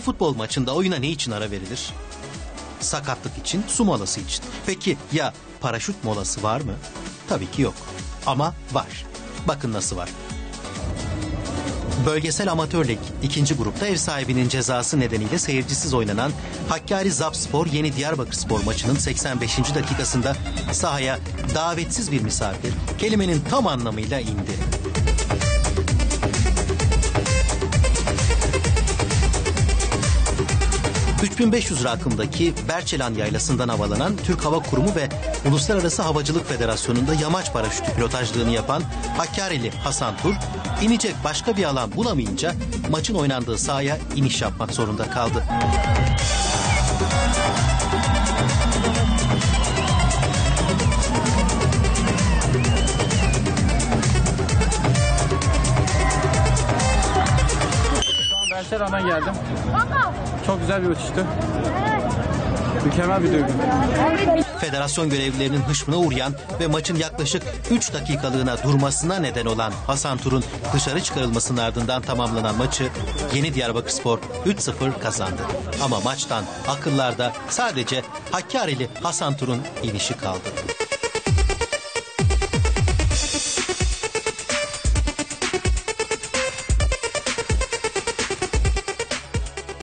futbol maçında oyuna ne için ara verilir? Sakatlık için, su molası için. Peki ya paraşüt molası var mı? Tabii ki yok. Ama var. Bakın nasıl var. Bölgesel Amatör Lig ikinci grupta ev sahibinin cezası nedeniyle seyircisiz oynanan Hakkari Zapspor Yeni Diyarbakır Spor maçının 85. dakikasında sahaya davetsiz bir misafir kelimenin tam anlamıyla indi. ...3500 rakımdaki Berçelan Yaylası'ndan havalanan Türk Hava Kurumu ve Uluslararası Havacılık Federasyonu'nda yamaç paraşütü pilotajlığını yapan Hakkari'li Hasan Tur... ...inecek başka bir alan bulamayınca maçın oynandığı sahaya iniş yapmak zorunda kaldı. Derse rağmen geldim. Çok güzel bir uçuştu. Mükemmel bir duygu. Federasyon görevlilerinin hışmına uğrayan ve maçın yaklaşık 3 dakikalığına durmasına neden olan Hasan Tur'un dışarı çıkarılmasının ardından tamamlanan maçı Yeni Diyarbakırspor 3-0 kazandı. Ama maçtan akıllarda sadece Hakkari'li Hasan Tur'un inişi kaldı.